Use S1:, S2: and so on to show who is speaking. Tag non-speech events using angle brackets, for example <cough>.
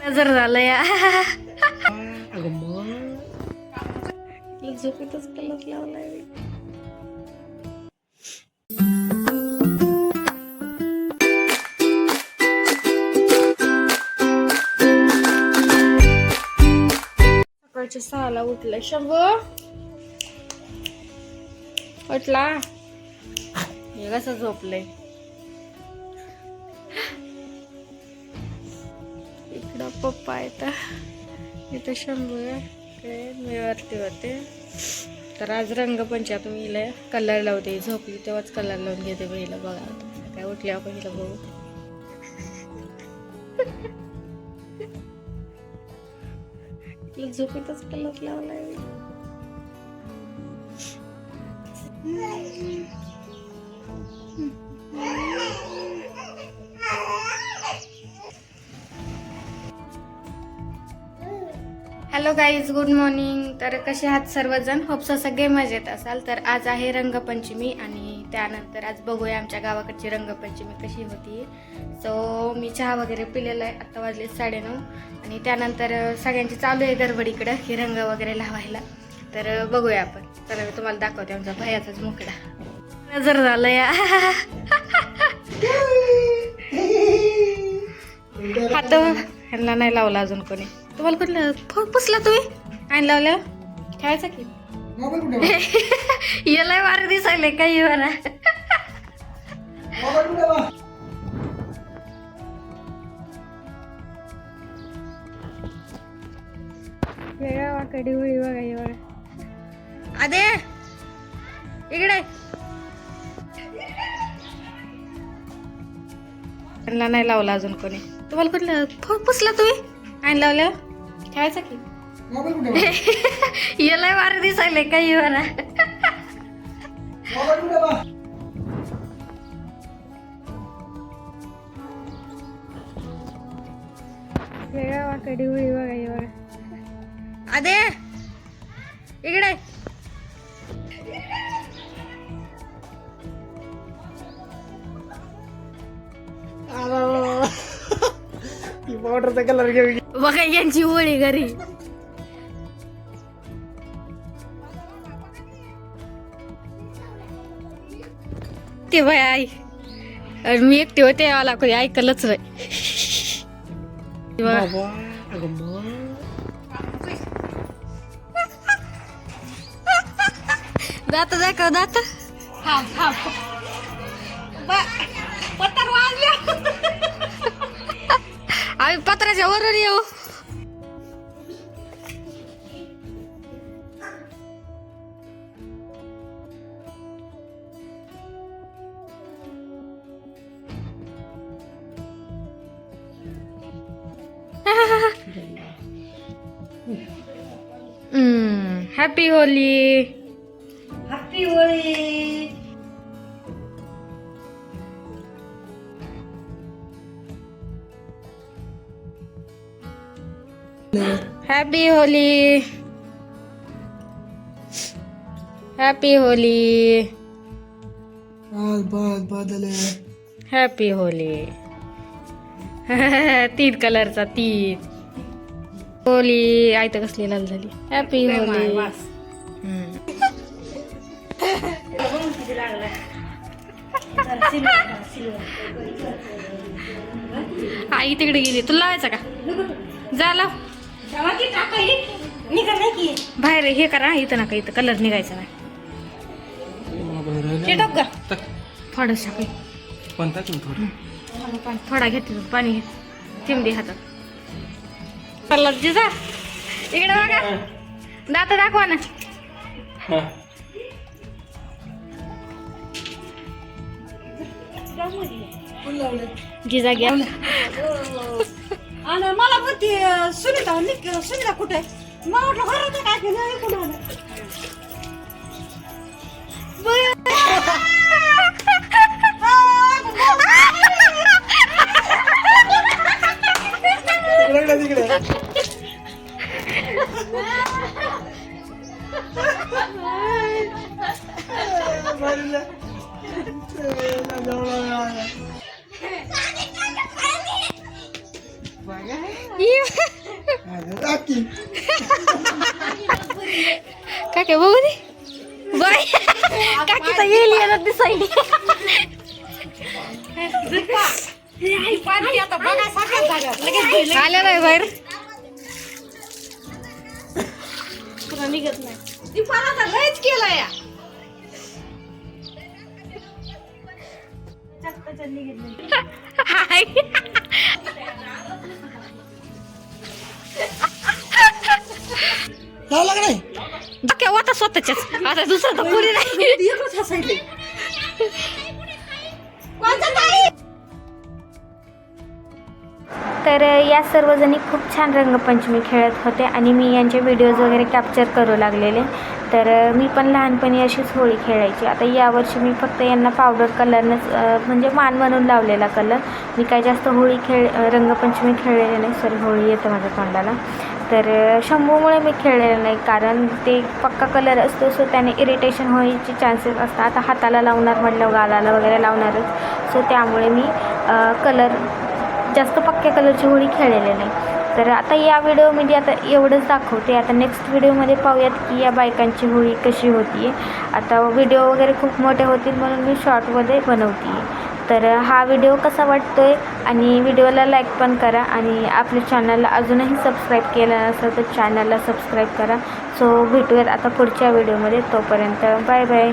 S1: नजर झालं या. झोपेतच कलर लावलाय सकाळच्या सहाला उठलाय. शंभू? उठला? हे कसं झोपलंय पप्पा आहेत इथं शंभर काय मी वरती होते. तर आज रंगपंचायत मी हिला कलर लावते झोपली तेव्हाच कलर लावून घेते बहिला बघा. काय उठल्या पहिलं बघू. झोपेतच कलर लावलाय हॅलो गाईज गुड मॉर्निंग तर कसे आहात सर्वजण? होपसो सगळे मजेत असाल. तर आज आहे रंगपंचमी आणि त्यानंतर आज बघूया आमच्या गावाकडची रंगपंचमी कशी होती. सो मी चहा वगैरे पिलेला आहे. आत्ता वाजले साडेनऊ आणि त्यानंतर सगळ्यांची चालू आहे गडबड इकडं हे रंग वगैरे लावायला. तर बघूया आपण. तर मी तुम्हाला दाखवते आमचा भयाचाच मुकडा. नजर झालं या. <laughs> हात ह्यांना नाही लावला अजून कोणी. तुम्हाला कुठलं? फोन पुसला तुम्ही? आणि लावल्या खेळायचा की?
S2: मोबाईल कुठे <laughs>
S1: याला वार दिसायले काही म्हणा.
S2: मोबाईल कुठे
S1: वेगळा वाकडी उडी बघा हे बघा अदे इकडे. त्यांना नाही लावला अजून कोणी. तुम्हाला कुठलं? फोन पुसला तुम्ही? आणि लावल्या खेळायचा की?
S2: मोबाईल कुठे <laughs>
S1: याला वार दिसायले काही म्हणा
S2: मोबाईल कुठे बा
S1: वेगळा वाकडी उडी बघा बघा अदे इकडे.
S2: ती पावडरचा कलर घेऊन
S1: बघा यांची होळी घरी. ते बाय आई. आणि मी एकटी होते आला कोणी ऐकलंच
S2: मग
S1: दात दाखव दात. आम्ही पत्राच्या वरून येऊ happy Holi
S3: happy Holi
S1: happy Holi happy Holi
S2: बस बस बदल
S1: हॅपी होली तीन कलरचा तीन. होली आई तर कसली लाल झाली. Happy Holy. <laughs> आई तिकडे गेली. तुला लावायचा का? जा लाव. बाहेर हे करा इथं नका इथं कलर निघायचा नाही.
S3: चिटक का
S1: थोडंसं काही
S2: कोणता थोडं.
S1: थोडा घे तिथून पाणी घे. दे हातात. कलर जिजा इकडे बघा. दात दाखवा ना. जिजा घ्या.
S3: आणि मला पण सुनीता निक सुनीता कुठे आहे? मला वाटलं घरात काय केलं हे कुठं आलं?
S2: तिकडे तिकडे
S1: काके बघू दे. बाय काकीचा येईल येणार दिसायली.
S3: आल्या नाही बाहेर. तुला
S1: निघत नाही.
S3: दीपाला तर लयच केला या चक्क चल्ली घेतली
S1: हाय.
S2: लावला का नाही?
S1: डोक्या वाटा स्वतःच्याच. आता दुसरं तर कोणी नाही.
S3: एकच हसायले. ताई?
S1: तर या सर्वजणी खूप छान रंगपंचमी खेळत होते आणि मी यांचे व्हिडिओज वगैरे कॅप्चर करू लागलेले. तर मी पण लहानपणी अशीच होळी खेळायची. आता यावर्षी मी फक्त यांना पावडर कलरनंच म्हणजे मान म्हणून लावलेला कलर मी काय जास्त होळी खेळ रंगपंचमी खेळलेले नाही. सॉरी होळी येतं माझ्या तोंडाला. तर शंभूमुळे मी खेळलेलं नाही कारण ते पक्का कलर असतो सो त्याने इरिटेशन व्हायचे चान्सेस असतात. आता हाताला लावणार म्हटलं गालाला वगैरे लावणारच. सो त्यामुळे मी कलर जास्त पक्क्या कलरची होळी खेळलेली नाही. तर आता या व्हिडिओमध्ये आता एवढंच दाखवते. आता नेक्स्ट व्हिडिओमध्ये पाहूयात की या बायकांची होळी कशी होती आता व्हिडिओ वगैरे खूप मोठे होतील म्हणून मी शॉर्टमध्ये बनवते तर हा व्हिडिओ कसा वाटतो आहे आणि व्हिडिओला लाईक पण करा आणि आपल्या चॅनलला अजूनही सबस्क्राईब केलं नसेल तर चॅनलला सबस्क्राईब करा. सो भेटूयात आता पुढच्या व्हिडिओमध्ये तोपर्यंत बाय बाय